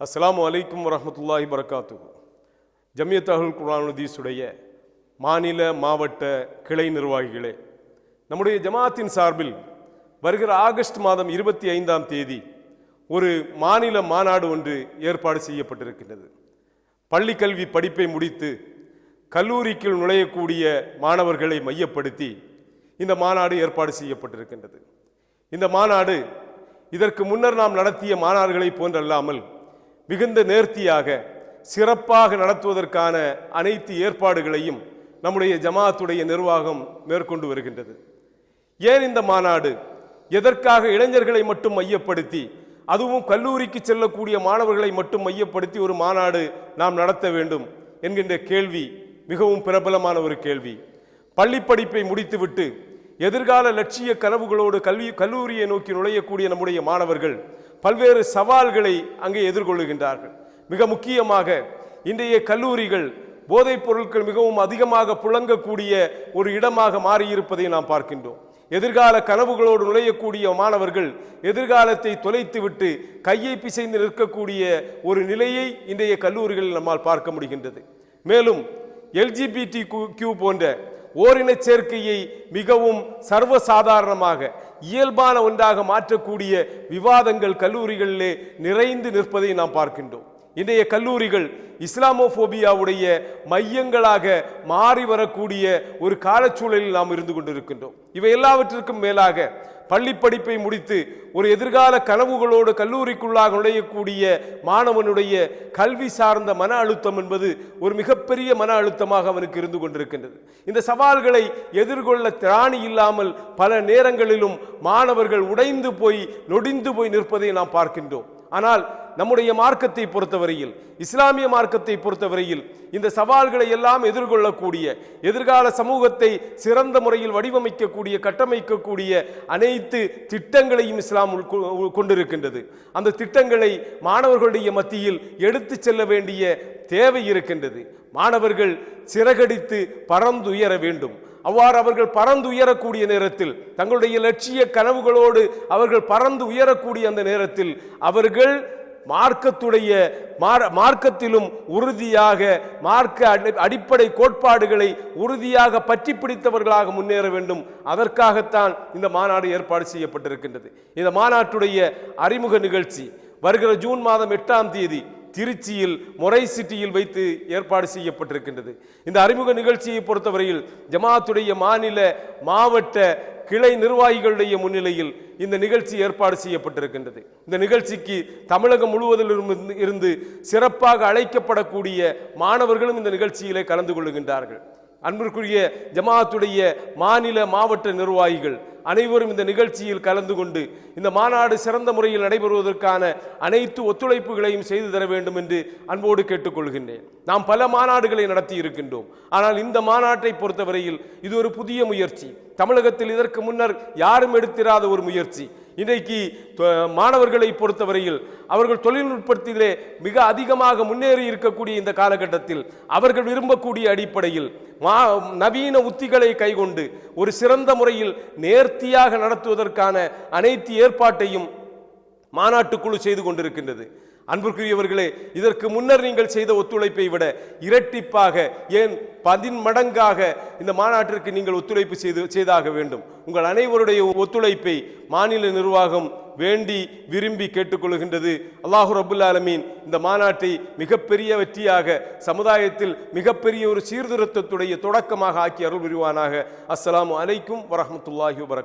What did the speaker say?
அஸ்ஸலாமு அலைக்கும் வரமத்துல்லாஹி வரகாத்து ஜமியத் அஹுல் குரானுதீஸுடைய மாநில மாவட்ட கிளை நிர்வாகிகளே நம்முடைய ஜமாத்தின் சார்பில் வருகிற ஆகஸ்ட் மாதம் இருபத்தி ஐந்தாம் தேதி ஒரு மாநில மாநாடு ஒன்று ஏற்பாடு செய்யப்பட்டிருக்கின்றது. பள்ளி கல்வி படிப்பை முடித்து கல்லூரிக்குள் நுழையக்கூடிய மாணவர்களை மையப்படுத்தி இந்த மாநாடு ஏற்பாடு செய்யப்பட்டிருக்கின்றது. இந்த மாநாடு இதற்கு முன்னர் நாம் நடத்திய மாநாடுகளை போன்றல்லாமல் மிகுந்த நேர்த்தியாக சிறப்பாக நடத்துவதற்கான அனைத்து ஏற்பாடுகளையும் நம்முடைய ஜமாத்துடைய நிர்வாகம் மேற்கொண்டு வருகின்றது. ஏன் இந்த மாநாடு? எதற்காக இளைஞர்களை மட்டும் மையப்படுத்தி அதுவும் கல்லூரிக்கு செல்லக்கூடிய மாணவர்களை மட்டும் மையப்படுத்தி ஒரு மாநாடு நாம் நடத்த வேண்டும் என்கின்ற கேள்வி மிகவும் பிரபலமான ஒரு கேள்வி. பள்ளி படிப்பை முடித்துவிட்டு எதிர்கால லட்சிய கனவுகளோடு கல்வி கல்லூரியை நோக்கி நுழையக்கூடிய நம்முடைய மாணவர்கள் பல்வேறு சவால்களை அங்கே எதிர்கொள்ளுகின்றார்கள். மிக முக்கியமாக இன்றைய கல்லூரிகள் போதைப் பொருட்கள் மிகவும் அதிகமாக புழங்கக்கூடிய ஒரு இடமாக மாறியிருப்பதை நாம் பார்க்கின்றோம். எதிர்கால கனவுகளோடு நுழையக்கூடிய மாணவர்கள் எதிர்காலத்தை தொலைத்துவிட்டு கையை பிசைந்து நிற்கக்கூடிய ஒரு நிலையை இன்றைய கல்லூரிகளில் நம்மால் பார்க்க முடிகின்றது. மேலும் எல்ஜிபிடி கியூ போன்ற ஓரினச் சேர்க்கையை மிகவும் சர்வசாதாரணமாக இயல்பான ஒன்றாக மாற்றக்கூடிய விவாதங்கள் கல்லூரிகளிலே நிறைந்து நிற்பதை நாம் பார்க்கின்றோம். இன்றைய கல்லூரிகள் இஸ்லாமோபோபியாவுடைய மையங்களாக மாறி வரக்கூடிய ஒரு காலச்சூழலில் நாம் இருந்து கொண்டிருக்கின்றோம். இவை எல்லாவற்றிற்கும் மேலாக பள்ளி படிப்பை முடித்து ஒரு எதிர்கால கனவுகளோடு கல்லூரிக்குள்ளாக நுழையக்கூடிய மாணவனுடைய கல்வி சார்ந்த மன அழுத்தம் என்பது ஒரு மிகப்பெரிய மன அழுத்தமாக அவனுக்கு இருந்து கொண்டிருக்கின்றது. இந்த சவால்களை எதிர்கொள்ள திராணி இல்லாமல் பல நேரங்களிலும் மாணவர்கள் உடைந்து போய் நொடிந்து போய் நிற்பதை நாம் பார்க்கின்றோம். ஆனால் நம்முடைய மார்க்கத்தை பொறுத்தவரையில் இஸ்லாமிய மார்க்கத்தை பொறுத்தவரையில் இந்த சவால்களை எல்லாம் எதிர்கொள்ளக்கூடிய எதிர்கால சமூகத்தை சிறந்த முறையில் வடிவமைக்கக்கூடிய கட்டமைக்கக்கூடிய அனைத்து திட்டங்களையும் இஸ்லாம் உள் கொண்டிருக்கின்றது. அந்த திட்டங்களை மாணவர்களுடைய மத்தியில் எடுத்து செல்ல வேண்டிய தேவை இருக்கின்றது. மாணவர்கள் சிறகடித்து பறந்துயர வேண்டும். அவ்வாறு அவர்கள் பறந்து உயரக்கூடிய நேரத்தில் தங்களுடைய லட்சிய கனவுகளோடு அவர்கள் பறந்து உயரக்கூடிய அந்த நேரத்தில் அவர்கள் மார்க்கத்துடைய மார்க்கத்திலும் உறுதியாக மார்க்க அடிப்படை கோட்பாடுகளை உறுதியாக பற்றி பிடித்தவர்களாக முன்னேற வேண்டும். அதற்காகத்தான் இந்த மாநாடு ஏற்பாடு செய்யப்பட்டிருக்கின்றது. இந்த மாநாட்டுடைய அறிமுக நிகழ்ச்சி வருகிற ஜூன் மாதம் எட்டாம் தேதி திருச்சியில் முறை சிட்டியில் வைத்து ஏற்பாடு செய்யப்பட்டிருக்கின்றது. இந்த அறிமுக நிகழ்ச்சியை பொறுத்தவரையில் ஜமாத்துடைய மாநில மாவட்ட கிளை நிர்வாகிகளுடைய முன்னிலையில் இந்த நிகழ்ச்சி ஏற்பாடு செய்யப்பட்டிருக்கின்றது. இந்த நிகழ்ச்சிக்கு தமிழகம் முழுவதிலும் இருந்து சிறப்பாக அழைக்கப்படக்கூடிய மாணவர்களும் இந்த நிகழ்ச்சியிலே கலந்து கொள்ளுகின்றார்கள். அன்பிற்குரிய ஜமாத்துடைய மாநில மாவட்ட நிர்வாகிகள் அனைவரும் இந்த நிகழ்ச்சியில் கலந்து கொண்டு இந்த மாநாடு சிறந்த முறையில் நடைபெறுவதற்கான அனைத்து ஒத்துழைப்புகளையும் செய்து தர வேண்டும் என்று அன்போடு கேட்டுக்கொள்கின்றேன். நாம் பல மாநாடுகளை நடத்தி இருக்கின்றோம். ஆனால் இந்த மாநாட்டை பொறுத்தவரையில் இது ஒரு புதிய முயற்சி. தமிழகத்தில் இதற்கு முன்னர் யாரும் எடுத்திராத ஒரு முயற்சி. இன்றைக்கு மாணவர்களை பொறுத்தவரையில் அவர்கள் தொழில்நுட்பத்திலே மிக அதிகமாக முன்னேறி இருக்கக்கூடிய இந்த காலகட்டத்தில் அவர்கள் விரும்பக்கூடிய அடிப்படையில் மா நவீன உத்திகளை கைகொண்டு ஒரு சிறந்த முறையில் நேர்த்தியாக நடத்துவதற்கான அனைத்து ஏற்பாட்டையும் மாநாட்டுக்குழு செய்து கொண்டிருக்கின்றது. அன்புக்குரியவர்களே இதற்கு முன்னர் நீங்கள் செய்த ஒத்துழைப்பை விட இரட்டிப்பாக ஏன் பதின்மடங்காக இந்த மாநாட்டிற்கு நீங்கள் ஒத்துழைப்பு செய்து செய்தாக வேண்டும். உங்கள் அனைவருடைய ஒத்துழைப்பை மாநில நிர்வாகம் வேண்டி விரும்பி கேட்டுக்கொள்கின்றது. அல்லாஹு ரபுல் ஆலமீன் இந்த மாநாட்டை மிகப்பெரிய வெற்றியாக சமுதாயத்தில் மிகப்பெரிய ஒரு சீர்திருத்தத்துடைய தொடக்கமாக ஆக்கி அருள் புரிவானாக அஸ்லாம் அலைக்கும் வரமத்துல்லாஹி வரக்கா